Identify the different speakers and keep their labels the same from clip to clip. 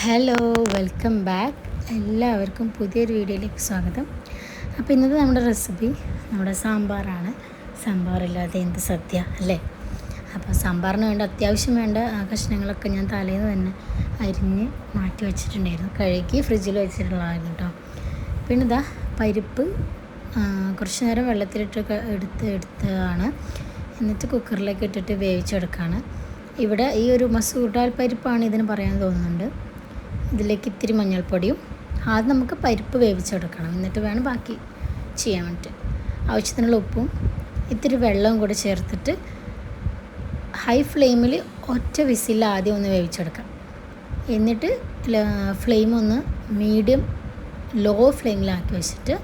Speaker 1: Hello welcome back എല്ലാവർക്കും പുതിയൊരു വീഡിയോയിലേക്ക് സ്വാഗതം. അപ്പോൾ ഇന്നത്തെ നമ്മുടെ റെസിപ്പി നമ്മുടെ സാമ്പാറാണ്. സാമ്പാറില്ലാതെ എന്ത് സദ്യ അല്ലേ? അപ്പോൾ സാമ്പാറിന് വേണ്ട അത്യാവശ്യം വേണ്ട കഷ്ണങ്ങളൊക്കെ ഞാൻ തലേന്ന് തന്നെ അരിഞ്ഞ് മാറ്റി വെച്ചിട്ടുണ്ടായിരുന്നു. കഴുകി ഫ്രിഡ്ജിൽ വെച്ചിട്ടുള്ളതാണ് കേട്ടോ പിന്നെ ഇതാ പരിപ്പ് കുറച്ച് നേരം വെള്ളത്തിലിട്ട് എടുത്ത് എടുത്തതാണ്. എന്നിട്ട് കുക്കറിലേക്ക് ഇട്ടിട്ട് വേവിച്ചെടുക്കുകയാണ് ഇവിടെ ഈ ഒരു മസൂർ ഡാൽ പരിപ്പാണ് ഇതിന് പറയാൻ തോന്നുന്നുണ്ട്. ഇതിലേക്ക് ഇത്തിരി മഞ്ഞൾപ്പൊടിയും ആദ്യം നമുക്ക് പരിപ്പ് വേവിച്ചെടുക്കണം എന്നിട്ട് വേണം ബാക്കി ചെയ്യാൻ വേണ്ടിയിട്ട്. ആവശ്യത്തിനുള്ള ഉപ്പും ഇത്തിരി വെള്ളവും കൂടെ ചേർത്തിട്ട് ഹൈ ഫ്ലെയിമിൽ ഒറ്റ വിസിൽ ആദ്യം ഒന്ന് വേവിച്ചെടുക്കാം. എന്നിട്ട് ഫ്ലെയിം ഒന്ന് മീഡിയം ലോ ഫ്ലെയിമിലാക്കി വെച്ചിട്ട്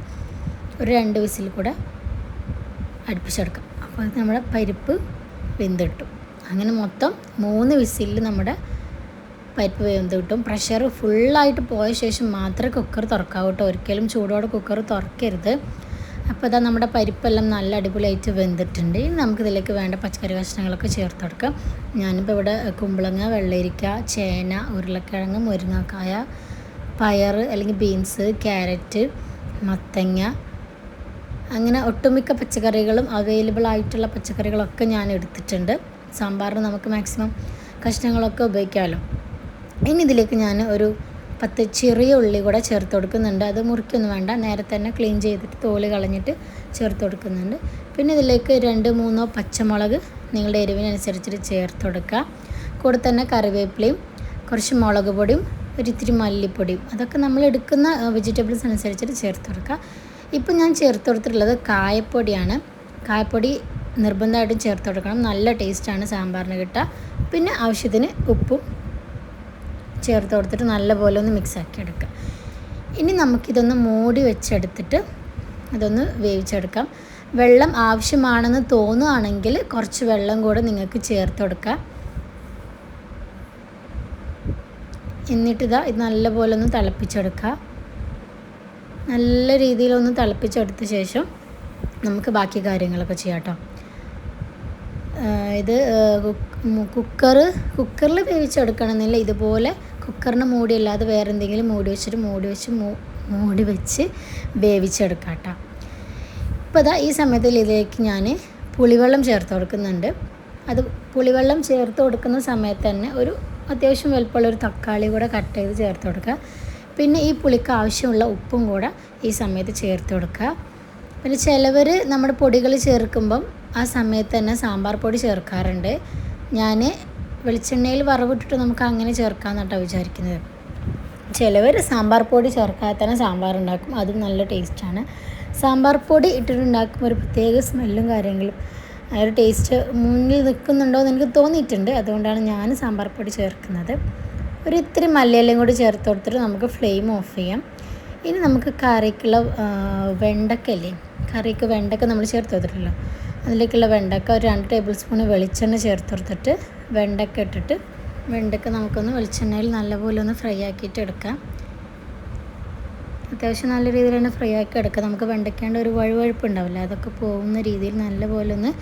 Speaker 1: ഒരു രണ്ട് വിസിൽ കൂടെ അടുപ്പിച്ചെടുക്കാം. അപ്പോൾ നമ്മുടെ പരിപ്പ് വെന്തിട്ടും അങ്ങനെ മൊത്തം മൂന്ന് വിസിലിൽ നമ്മുടെ പരിപ്പ് വെന്ത് കിട്ടും. പ്രഷർ ഫുള്ളായിട്ട് പോയ ശേഷം മാത്രമേ കുക്കർ തുറക്കാവൂ കേട്ടോ. ഒരിക്കലും ചൂടോടെ കുക്കർ തുറക്കരുത്. അപ്പോൾ ഇതാ നമ്മുടെ പരിപ്പെല്ലാം നല്ല അടിപൊളിയായിട്ട് വെന്തിട്ടുണ്ട്. ഇനി നമുക്കിതിലേക്ക് വേണ്ട പച്ചക്കറി കഷ്ണങ്ങളൊക്കെ ചേർത്ത് കൊടുക്കാം. ഞാനിപ്പോൾ ഇവിടെ കുമ്പളങ്ങ വെള്ളരിക്ക ചേന ഉരുളക്കിഴങ്ങ് മുരിങ്ങക്കായ പയർ അല്ലെങ്കിൽ ബീൻസ് ക്യാരറ്റ് മത്തങ്ങ അങ്ങനെ ഒട്ടുമിക്ക പച്ചക്കറികളും അവൈലബിൾ ആയിട്ടുള്ള പച്ചക്കറികളൊക്കെ ഞാൻ എടുത്തിട്ടുണ്ട്. സാമ്പാറിന് നമുക്ക് മാക്സിമം കഷ്ണങ്ങളൊക്കെ ഉപയോഗിക്കാമല്ലോ. ഇനി ഇതിലേക്ക് ഞാൻ ഒരു പത്ത് ചെറിയ ഉള്ളി കൂടെ ചേർത്ത് കൊടുക്കുന്നുണ്ട്. അത് മുറിക്കൊന്നും വേണ്ട. നേരെ തന്നെ ക്ലീൻ ചെയ്തിട്ട് തോൽ കളഞ്ഞിട്ട് ചേർത്ത് കൊടുക്കുന്നുണ്ട്. പിന്നെ ഇതിലേക്ക് രണ്ട് മൂന്നോ പച്ചമുളക് നിങ്ങളുടെ എരിവിനനുസരിച്ചിട്ട് ചേർത്ത് കൊടുക്കുക. കൂടെ തന്നെ കറിവേപ്പിലയും കുറച്ച് മുളക് പൊടിയും ഒരിത്തിരി മല്ലിപ്പൊടിയും അതൊക്കെ നമ്മൾ എടുക്കുന്ന വെജിറ്റബിൾസ് അനുസരിച്ചിട്ട് ചേർത്ത് കൊടുക്കുക. ഇപ്പം ഞാൻ ചേർത്ത് കൊടുത്തിട്ടുള്ളത് കായപ്പൊടിയാണ്. കായപ്പൊടി നിർബന്ധമായിട്ടും ചേർത്ത് കൊടുക്കണം. നല്ല ടേസ്റ്റാണ് സാമ്പാറിന് കിട്ടുക. പിന്നെ ആവശ്യത്തിന് ഉപ്പും ചേർത്ത് കൊടുത്തിട്ട് നല്ലപോലെ ഒന്ന് മിക്സ് ആക്കി എടുക്കുക. ഇനി നമുക്കിതൊന്ന് മൂടി വെച്ചെടുത്തിട്ട് അതൊന്ന് വേവിച്ചെടുക്കാം. വെള്ളം ആവശ്യമാണെന്ന് തോന്നുകയാണെങ്കിൽ കുറച്ച് വെള്ളം കൂടെ നിങ്ങൾക്ക് ചേർത്ത് കൊടുക്കാം. എന്നിട്ടിതാ ഇത് നല്ലപോലെ ഒന്ന് തിളപ്പിച്ചെടുക്കുക. നല്ല രീതിയിലൊന്ന് തിളപ്പിച്ചെടുത്ത ശേഷം നമുക്ക് ബാക്കി കാര്യങ്ങളൊക്കെ ചെയ്യാം കേട്ടോ. ഇത് കുക്കർ കുക്കറിൽ വേവിച്ചെടുക്കണമെന്നില്ല. ഇതുപോലെ കുക്കറിന് മൂടിയല്ലാതെ വേറെ എന്തെങ്കിലും മൂടി വെച്ചിട്ട് മൂടി വെച്ച് മൂടി വെച്ച് വേവിച്ചെടുക്കാം കേട്ടോ ഇപ്പോൾ ഈ സമയത്തിൽ ഇതിലേക്ക് ഞാൻ പുളിവെള്ളം ചേർത്ത് കൊടുക്കുന്നുണ്ട്. അത് പുളിവെള്ളം ചേർത്ത് കൊടുക്കുന്ന സമയത്ത് തന്നെ ഒരു അത്യാവശ്യം വലുപ്പമുള്ള ഒരു തക്കാളി കൂടെ കട്ട് ചെയ്ത് ചേർത്ത് കൊടുക്കുക. പിന്നെ ഈ പുളിക്ക് ആവശ്യമുള്ള ഉപ്പും കൂടെ ഈ സമയത്ത് ചേർത്ത് കൊടുക്കുക. പിന്നെ ചിലവർ നമ്മുടെ പൊടികൾ ചേർക്കുമ്പം ആ സമയത്ത് തന്നെ സാമ്പാർ പൊടി ചേർക്കാറുണ്ട്. ഞാൻ വെളിച്ചെണ്ണയിൽ വറവിട്ടിട്ട് നമുക്ക് അങ്ങനെ ചേർക്കാമെന്ന് കേട്ടോ വിചാരിക്കുന്നത്. ചിലവർ സാമ്പാർ പൊടി ചേർക്കാതെ തന്നെ സാമ്പാർ ഉണ്ടാക്കും അതും നല്ല ടേസ്റ്റാണ്. സാമ്പാർ പൊടി ഇട്ടിട്ടുണ്ടാക്കുമ്പോൾ ഒരു പ്രത്യേക സ്മെല്ലും കാര്യങ്ങളും. ആ ഒരു ടേസ്റ്റ് മുന്നിൽ നിൽക്കുന്നുണ്ടോ എന്ന് എനിക്ക് തോന്നിയിട്ടുണ്ട്. അതുകൊണ്ടാണ് ഞാൻ സാമ്പാർ പൊടി ചേർക്കുന്നത്. ഒരു ഇത്തിരി മല്ലയിലും കൂടി ചേർത്ത് കൊടുത്തിട്ട് നമുക്ക് ഫ്ലെയിം ഓഫ് ചെയ്യാം. ഇനി നമുക്ക് കറിക്കുള്ള വെണ്ടക്ക വെണ്ടക്കല്ലേ കറിക്ക് വെണ്ടക്ക നമ്മൾ ചേർത്ത് കൊടുത്തിട്ടല്ലോ അതിലേക്കുള്ള വെണ്ടക്ക ഒരു രണ്ട് ടേബിൾ സ്പൂൺ വെളിച്ചെണ്ണ ചേർത്ത് കൊടുത്തിട്ട് വെണ്ടക്ക ഇട്ടിട്ട് വെണ്ടക്ക നമുക്കൊന്ന് വെളിച്ചെണ്ണയിൽ നല്ലപോലെ ഒന്ന് ഫ്രൈ ആക്കിയിട്ട് എടുക്കാം. അത്യാവശ്യം നല്ല രീതിയിൽ തന്നെ ഫ്രൈ ആക്കി എടുക്കാം. നമുക്ക് വെണ്ടയ്ക്കേണ്ട ഒരു വഴുവഴുപ്പ് ഉണ്ടാവില്ല അതൊക്കെ പോകുന്ന രീതിയിൽ നല്ലപോലെ ഒന്ന്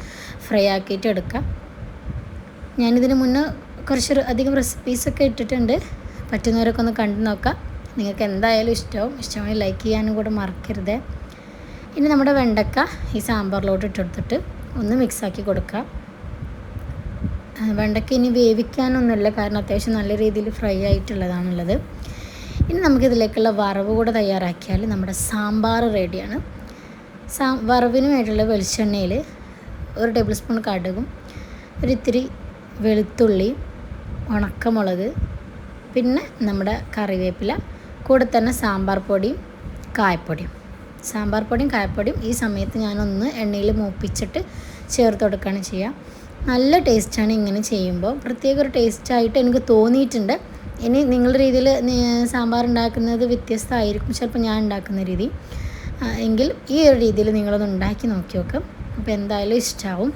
Speaker 1: ഫ്രൈ ആക്കിയിട്ട് എടുക്കാം. ഞാനിതിന് മുന്നേ കുറച്ച് ര- അധികം റെസിപ്പീസൊക്കെ ഇട്ടിട്ടുണ്ട്. പറ്റുന്നവരൊക്കെ ഒന്ന് കണ്ടു നോക്കാം. നിങ്ങൾക്ക് എന്തായാലും ഇഷ്ടവും ഇഷ്ടമായി ലൈക്ക് ചെയ്യാനും കൂടെ മറക്കരുത്. ഇനി നമ്മുടെ വെണ്ടക്ക ഈ സാമ്പാറിലോട്ട് ഇട്ടെടുത്തിട്ട് ഒന്ന് മിക്സാക്കി കൊടുക്കാം. വെണ്ടയ്ക്ക ഇനി വേവിക്കാനൊന്നുമില്ല. കാരണം അത്യാവശ്യം നല്ല രീതിയിൽ ഫ്രൈ ആയിട്ടുള്ളതാണുള്ളത്. ഇനി നമുക്കിതിലേക്കുള്ള വറവ് കൂടെ തയ്യാറാക്കിയാൽ നമ്മുടെ സാമ്പാർ റെഡിയാണ്. സാ വറവിന് വേണ്ടിയുള്ള വെളിച്ചെണ്ണയിൽ ഒരു ടേബിൾ സ്പൂൺ കടുകും ഒരിത്തിരി വെളുത്തുള്ളി ഉണക്കമുളക് പിന്നെ നമ്മുടെ കറിവേപ്പില കൂടെ തന്നെ സാമ്പാർ പൊടിയും കായപ്പൊടിയും. സാമ്പാർ പൊടിയും കായപ്പൊടിയും ഈ സമയത്ത് ഞാനൊന്ന് എണ്ണയിൽ മൂപ്പിച്ചിട്ട് ചേർത്ത് കൊടുക്കുകയാണ് ചെയ്യുക. നല്ല ടേസ്റ്റാണ് ഇങ്ങനെ ചെയ്യുമ്പോൾ. പ്രത്യേക ഒരു ടേസ്റ്റായിട്ട് എനിക്ക് തോന്നിയിട്ടുണ്ട്. ഇനി നിങ്ങളുടെ രീതിയിൽ സാമ്പാർ ഉണ്ടാക്കുന്നത് വ്യത്യസ്തമായിരിക്കും ചിലപ്പോൾ ഞാൻ ഉണ്ടാക്കുന്ന രീതി. എങ്കിൽ ഈ ഒരു രീതിയിൽ നിങ്ങളൊന്ന് ഉണ്ടാക്കി നോക്കി നോക്കാം. അപ്പോൾ എന്തായാലും ഇഷ്ടമാവും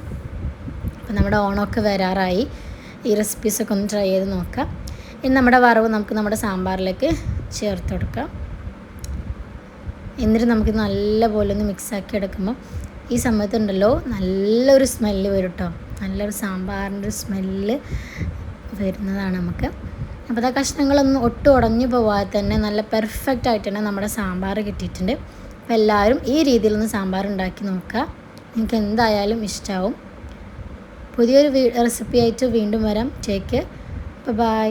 Speaker 1: അപ്പോൾ നമ്മുടെ ഓണമൊക്കെ വരാറായി. ഈ റെസിപ്പീസൊക്കെ ഒന്ന് ട്രൈ ചെയ്ത് നോക്കാം. ഇനി നമ്മുടെ വറവ് നമുക്ക് നമ്മുടെ സാമ്പാറിലേക്ക് ചേർത്ത് കൊടുക്കാം. എന്നിട്ട് നമുക്ക് നല്ലപോലെ ഒന്ന് മിക്സാക്കി എടുക്കുമ്പോൾ ഈ സമയത്തുണ്ടല്ലോ നല്ലൊരു സ്മെല്ല് വരും കേട്ടോ നല്ലൊരു സാമ്പാറിന്റെ ഒരു സ്മെല്ല് വരുന്നതാണ് നമുക്ക്. അപ്പോൾ ആ കഷ്ണങ്ങളൊന്നും ഒട്ടും ഉടഞ്ഞു പോവാതെ തന്നെ നല്ല പെർഫെക്റ്റ് ആയിട്ട് തന്നെ നമ്മുടെ സാമ്പാർ കിട്ടിയിട്ടുണ്ട്. അപ്പോൾ എല്ലാവരും ഈ രീതിയിലൊന്ന് സാമ്പാർ ഉണ്ടാക്കി നോക്കുക. നിങ്ങൾക്ക് എന്തായാലും ഇഷ്ടമാവും പുതിയൊരു റെസിപ്പി ആയിട്ട് വീണ്ടും വരാം. Take by